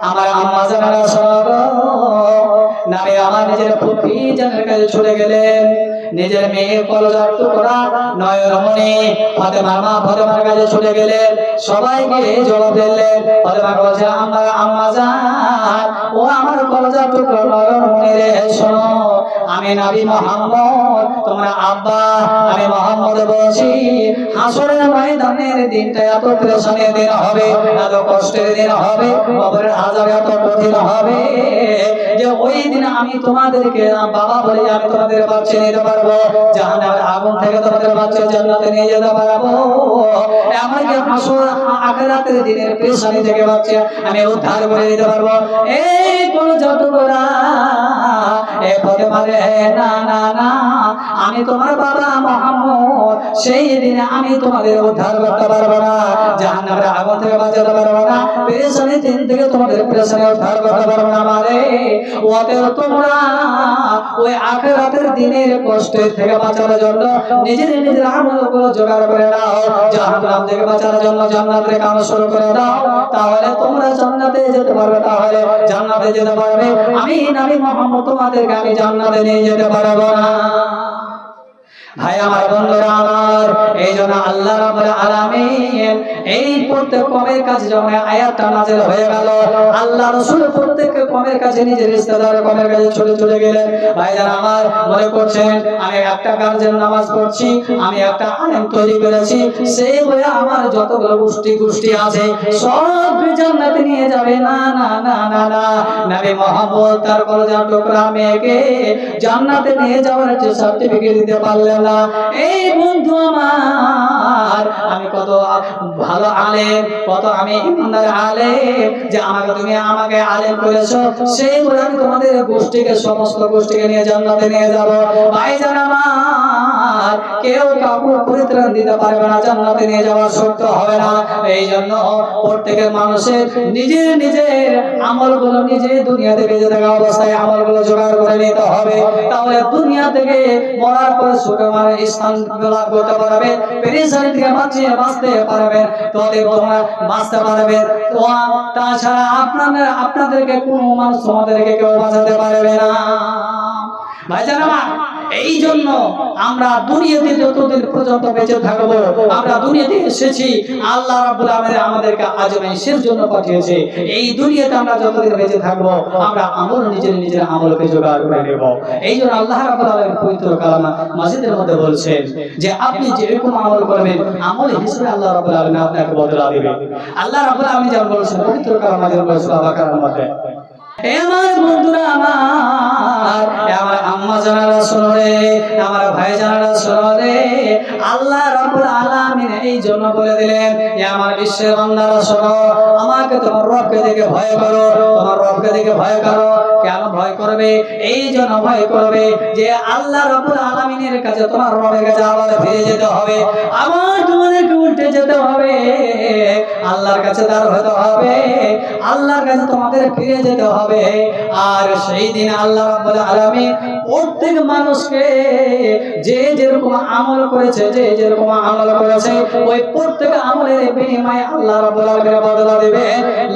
আমার আম্মা জানা সব, নামে আমার নিজের পুত্রী জানের চলে গেলেন। নিজের মেয়ে নয় রমণে নয়নমণি ফাতেমার মা ফাতেমার কাছে ছুটে গেলেন। সবাইকে জবাব দিলেন, ফাতেমা বলছে, আমার আম্মা জান আমি নবী মোহাম্মদ, তোমরা আব্বা, আমি মোহাম্মদ বলছি, হাসরের ময়দানের দিনটা এত পেরেশানের দিন হবে, এত কষ্টের দিন হবে, কবরের আযাব এত কঠিন হবে। যে ওই দিন আমি তোমাদেরকে, বাবা বলে আমি তোমাদের বাচ্চা নিতে পারব, জাহান্নামের আগুন থেকে তোমাদের বাচ্চা জান্নাতে নিয়ে যেতে পারব। আখিরাতের দিনের পেরেশানি থেকে আমি উদ্ধার করে দিতে পারব। এই কোন এ না না না। আমি তোমার বাবা মোহাম্মদ, সেই দিনে আমি তোমাদের উদ্ধার করতে পারব না। জাহান্নামের আগুন থেকে বাঁচাতে পারব না। পেরেশানি দিন থেকে তোমাদের পেরেশানি উদ্ধার করতে পারব না মানে ওদের তোমরা ওই আখেরাতের দিনের কষ্টের থেকে বাঁচানোর জন্য নিজের নিজের জোগাড় করে নাও। জাহান্নাম থেকে বাঁচানোর জন্য জান্নাতের কাম শুরু করে দাও। তাহলে তোমরা জান্নাতে যেতে পারবে, তাহলে জান্নাতে যেতে পারবে। আমি নবী মোহাম্মদ তোমাদেরকে আমি জান্নাতে নিয়ে যেতে পারব না। ভাই, আমার বন্ধুরা আমার, এই জন্য আল্লাহ রাব্বুল আলামিন এই প্রত্যেক কমের কাছে যখন আয়াতটা নাযিল হয়ে গেল, আল্লাহ রাসূল প্রত্যেক কমের কাছে নিজের রিশতেদার কমের কাছে চলে চলে গেলেন। ভাইজান, আমার মনে করছেন, আমি একটা কাজের নামাজ পড়ছি, আমি একটা আলেম তৈরি করেছি, সেই হয়ে আমার যতগুলো গোষ্ঠী গোষ্ঠী আছে, সব জান্নাতে নিয়ে যাবে? না না না না না। নবী মুহাম্মদ তার কলেজার টুকরা মেয়েকে জান্নাতে নিয়ে যাওয়ার যে সার্টিফিকেট দিতে পারলেন না। এই বন্ধু আমার, আমি কত ভালো আলেম, কত আমি ইমানদার আলেম, যে আমাকে তুমি আমাকে আলেম করেছ, সেই বলে আমি তোমাদের গোষ্ঠীকে, সমস্ত গোষ্ঠীকে নিয়ে জান্নাতে নিয়ে যাব। ভাই জানা আমার কেউ কাউকে পরিত্রাণ দিতে পারবে না, জান্নাতে নিয়ে যাওয়ার শক্ত হবে না। এই জন্য প্রত্যেকের মানুষের নিজের নিজের আমলগুলো নিজে দুনিয়াতে বেঁচে থাকা অবস্থায় আমলগুলো জোগাড় করে নিতে হবে। তাহলে দুনিয়া থেকে মরার পর সুখে মানে স্থান লাভ করতে পারবে, পেরেশানি থেকে বাঁচিয়ে বাঁচতে পারবে তোদের তোমরা বাঁচতে পারবে। তো তাছাড়া আপনাদের, আপনাদেরকে কোনো মানুষ তোমাদেরকে কেউ বাঁচাতে পারবে না। ভাইজান আমার এই জন্য আমরা দুনিয়াতে যতদিন পর্যন্ত বেঁচে থাকব, আমরা দুনিয়াতে এসেছি, আল্লাহ রাব্বুল আলামিন আমাদেরকে আজমাইশের জন্য পাঠিয়েছে। এই দুনিয়াতে আমরা যতদিন বেঁচে থাকব, আমরা আমল নিজের নিজের আমলকে জোগাড় করে নেব। এই জন্য আল্লাহ রাব্বুল আলামিন পবিত্র কালামা মাসজিদের মধ্যে বলছেন যে, আপনি যেরকম আমল করবেন, আমল হিসেবে আল্লাহ রাব্বুল আলামিন আপনাকে বদলা দিবে। আল্লাহ রাব্বুল আলামিন যেমন বলেছেন, পবিত্র কালামা যেমন বলেছেন বাকারার মধ্যে। আমার বন্ধুরা আমার আমার আম্মা জানারা শোনো আমার ভাই জানারা শোনো আল্লাহ রাব্বুল আলামিন এই জন্য বলে দিলেন, এ আমার বিশ্বের বান্দারা শোনো, আমাকে তোমার রবকে দেখে ভয় করো, তোমার রবকে দেখে ভয় করো। কেন ভয় করবে? এই জন্য ভয় করবে যে আল্লাহ রাব্বুল আলামিনের কাছে তোমার রবের কাছে আবার ফিরে যেতে হবে, আবার তোমাদেরকে উল্টে যেতে হবে। আল্লাহর কাছে দাঁড় হতে হবে। আল্লাহর কাছে তোমাদের ফিরে যেতে হবে। আর সেই দিন আল্লাহ রাব্বুল আলামিন প্রত্যেক মানুষকে যে যেরকম আমল করেছে, যে যেরকম আমল করেছে, ওই প্রত্যেক আমলের বিনিময়ে আল্লাহ রাব্বুল আলামিন বদলা দেবে।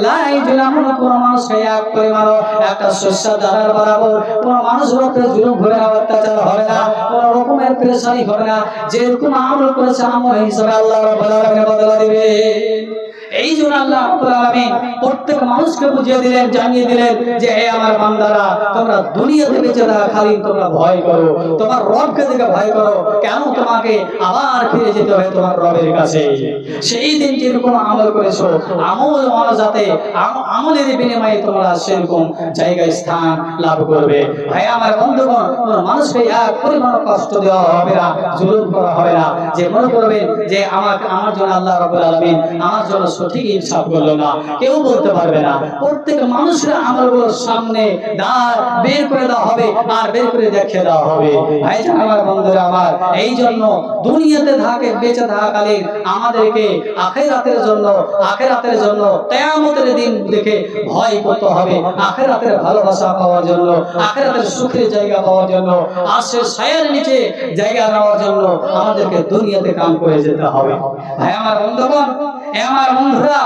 লাই জুলামুন কোন মানুষকে এক পরিমাণ একটা শস্য দানার বরাবর কোন মানুষের উপরে জুলুম না অত্যাচার হবে না। কোন রকমের পেরেশানি হবে না। যেরকম আমল করেছে আমল হিসাবে আল্লাহ রাব্বুল আলামিন বদলা দেবে। এই জন্য আল্লাহ আলামিন প্রত্যেক মানুষকে বুঝিয়ে দিলেন, জানিয়ে দিলেন যে, হে আমার বান্দারা, তোমরা দুনিয়াতে বেঁচে থাকা খালি তোমরা ভয় করো। তোমার রবকে দেখে ভয় করো। কেন তোমাকে আবার ফিরে যেতে হবে তোমার রবের কাছে? সেই দিন যেরকম আমল করেছ, আমল আমল যাতে আমলের বিনিময়ে তোমরা সেরকম জায়গায় স্থান লাভ করবে। ভাই, আমার বন্ধুগণ, কোন মানুষকে এক পরিমাণ কষ্ট দেওয়া হবে না, জুলুম করা হবে না। যে মনে করবেন যে, আমাকে, আমার জন্য আল্লাহ রাব্বুল আলামিন আমার জন্য সঠিক ইনসাফ করল না। কেউ বলতে পারবে না। প্রত্যেক মানুষের আমলগুলোর সামনে দাঁড় বের করে দেওয়া হবে আর বের করে দেখিয়ে দেওয়া হবে। ভাইজান, আমার বন্ধুরা, আমার, এই জন্য দুনিয়াতে থাকে, বেঁচে থাকাকালীন আমাদেরকে আখেরাতের জন্য আখেরাতের জন্য, কিয়ামতের দিন দেখে ভয় করতে হবে। আখেরাতের ভালোবাসা পাওয়ার জন্য, আখেরাতের সুখের জায়গা পাওয়ার জন্য, আসে ছায়ের নিচে জায়গা নেওয়ার জন্য আমাদেরকে দুনিয়াতে কাম করে যেতে হবে। ভাই, আমার বন্ধুগণ আমার বন্ধুরা,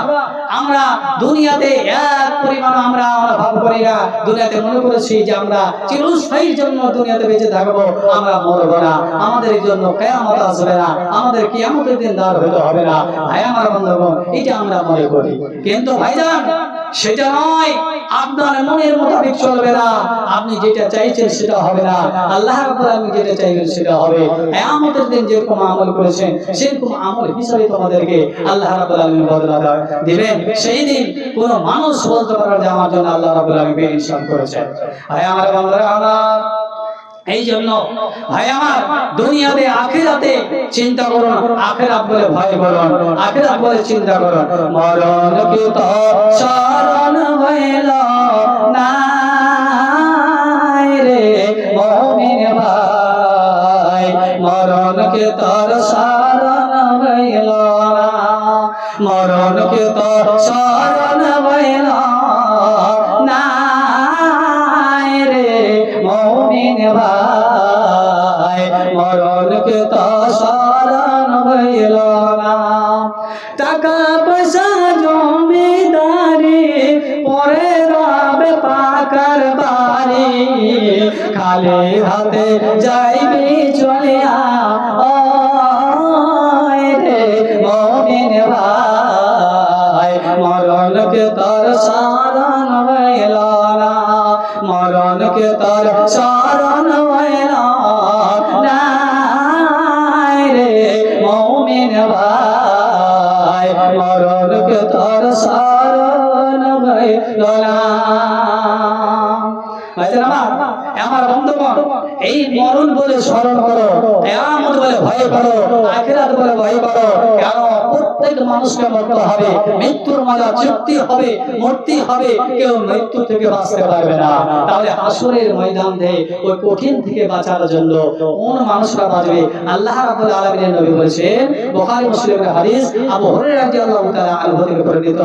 আমরা দুনিয়াতে এক পরিমাণ আমরা ভাব করি না। দুনিয়াতে মনে করেছি যে আমরা চিরস্থায়ীর জন্য দুনিয়াতে বেঁচে থাকব, আমরা মরব না। আমাদের জন্য কেয়ামত আসবে না। আমাদের কেয়ামতের দিন দাঁড় হতে হবে না। ভাই, আমার বন্ধুগণ, এটা আমরা মনে করি। কিন্তু ভাইজান, সেটা নয়। আপনার মনের মোতাবেক চলবে না। আপনি যেটা চাইছেন সেটা হবে না। আল্লাহ আপনি যেটা চাইবেন সেটা হবে। আমাদের দিন যেরকম আমল করেছেন, সেরকম আমল হিসাবে তোমাদেরকে আল্লাহ আলামিন বদলা দিবেন, সেই দিন কোন মানুষ বলতে পারবে যে আমার জন্য আল্লাহ রাবুল আলমী ইনসান করেছেন। আমার বাংলা এই জন্য ভাই আমার, দুনিয়াতে, আখেরাতে চিন্তা করুন আখিরাত বলে ভয় করুন আখিরাত বলে চিন্তা করুন মরণ কি তো শরণ হইল না রে মুমিন ভাই। মরণ কে তোর শরণ হইল না। মরণ কে তোর শরণ খালি হাতে যাইবি এই মরণ বলে স্মরণ করো, কিয়ামত বলে ভয় করো, আখিরাত বলে ভয় করো। প্রত্যেক মানুষকে মরতে হবে, মৃত্যুর চুক্তি হবে, মূর্তি হবে, কেউ মৃত্যু থেকে বাঁচতে পারবে না। তাহলে হাসরের ময়দান থেকে, ওই কঠিন থেকে বাঁচার জন্য কোন মানুষরা বাঁচবে? আল্লাহ রাব্বুল আলামিনের নবী বলেছেন আবু বর্ণিত